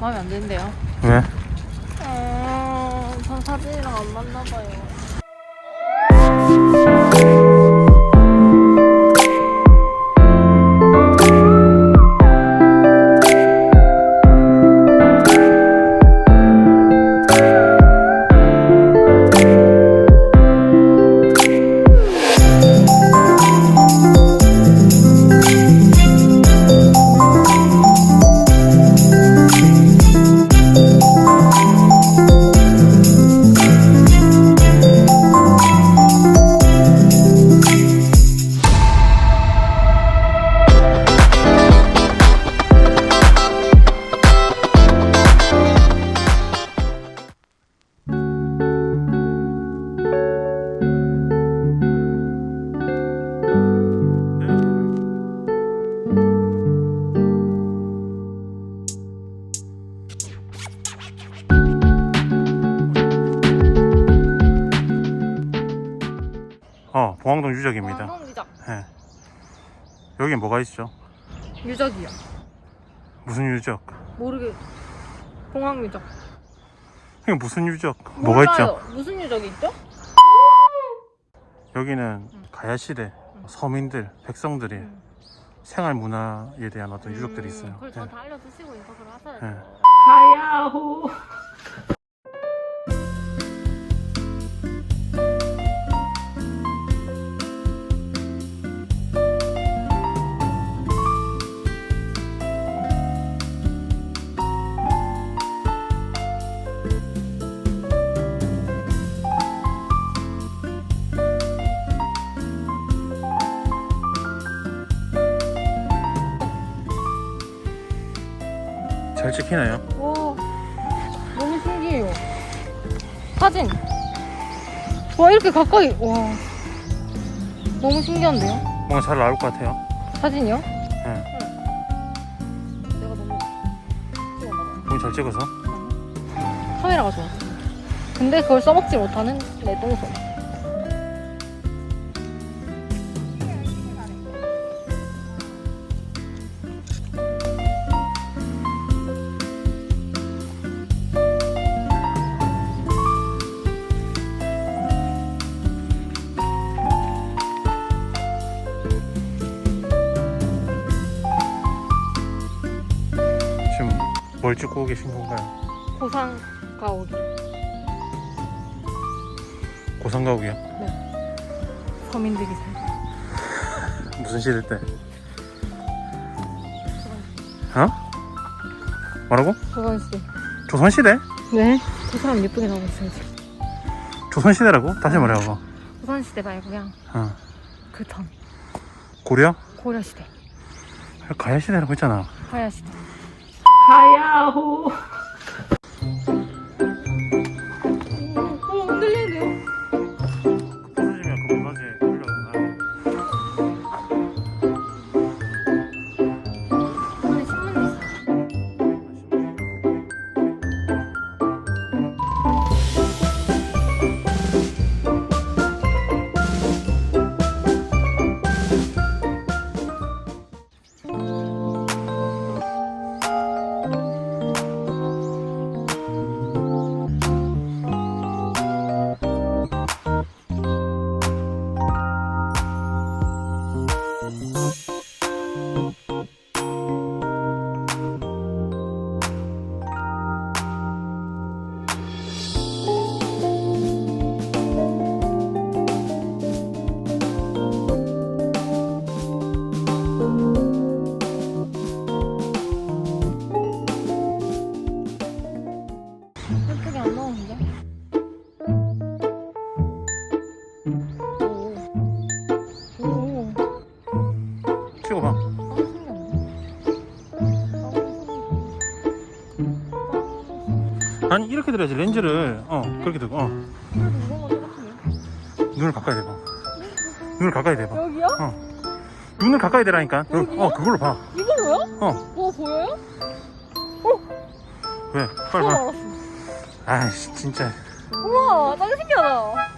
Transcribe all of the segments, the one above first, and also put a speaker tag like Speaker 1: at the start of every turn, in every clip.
Speaker 1: 마음에 안 드는데요.
Speaker 2: 왜?
Speaker 1: 음, 전 사진이랑 안 맞나 봐요.
Speaker 2: 어, 봉황동 유적입니다.
Speaker 1: 완전 유적.
Speaker 2: 예. 여기 뭐가 있죠?
Speaker 1: 유적이요.
Speaker 2: 무슨 유적?
Speaker 1: 모르게. 공항 유적.
Speaker 2: 이게 무슨 유적? 뭐가 있죠?
Speaker 1: 몰라요. 무슨 유적이 있죠?
Speaker 2: 여기는 가야 시대 서민들, 백성들이
Speaker 1: 음.
Speaker 2: 생활 문화에 대한 어떤 유적들이 있어요.
Speaker 1: 그걸
Speaker 2: 예.
Speaker 1: 저한테 알려주시고 인터뷰를 하셔야죠.
Speaker 2: 예.
Speaker 1: 가야호.
Speaker 2: 찍히나요?
Speaker 1: 와, 너무 신기해요. 사진. 와, 이렇게 가까이. 와. 너무 신기한데요?
Speaker 2: 뭔가 잘 나올 것 같아요.
Speaker 1: 사진이요?
Speaker 2: 예.
Speaker 1: 내가 너무 찍었나봐요.
Speaker 2: 너무 잘 찍어서.
Speaker 1: 카메라가 좋았어. 근데 그걸 써먹지 못하는 내 똥손.
Speaker 2: 뭘 찍고 계신 건가요?
Speaker 1: 고상 가오기.
Speaker 2: 고상가옥이요?
Speaker 1: 서민들이 살고.
Speaker 2: 무슨 시대 때? 어? 뭐라고?
Speaker 1: 조선시대.
Speaker 2: 조선시대?
Speaker 1: 네. 그 사람 예쁘게 나오고 있어요, 지금.
Speaker 2: 조선시대라고? 다시 말해봐.
Speaker 1: 조선시대 말고 그냥
Speaker 2: 어.
Speaker 1: 그 전.
Speaker 2: 고려?
Speaker 1: 고려시대.
Speaker 2: 가야시대라고 했잖아.
Speaker 1: 하야시대. 가 나오는데? 오. 오.
Speaker 2: 찍어봐.
Speaker 1: 아.
Speaker 2: 아니 이렇게 들어야지 렌즈를 어 그렇게 들고 어
Speaker 1: 그래도 이거만 똑같은데?
Speaker 2: 눈을 가까이 대봐. 눈을 가까이 대봐.
Speaker 1: 여기요?
Speaker 2: 눈을 가까이 대라니까. 여-
Speaker 1: 여기요?
Speaker 2: 어 그걸로 봐.
Speaker 1: 이걸로요? 어뭐 보여요?
Speaker 2: 왜? 빨리 봐.
Speaker 1: 알았어.
Speaker 2: 아이씨 진짜.
Speaker 1: 우와, 짱 신기하다.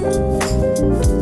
Speaker 1: Thank you.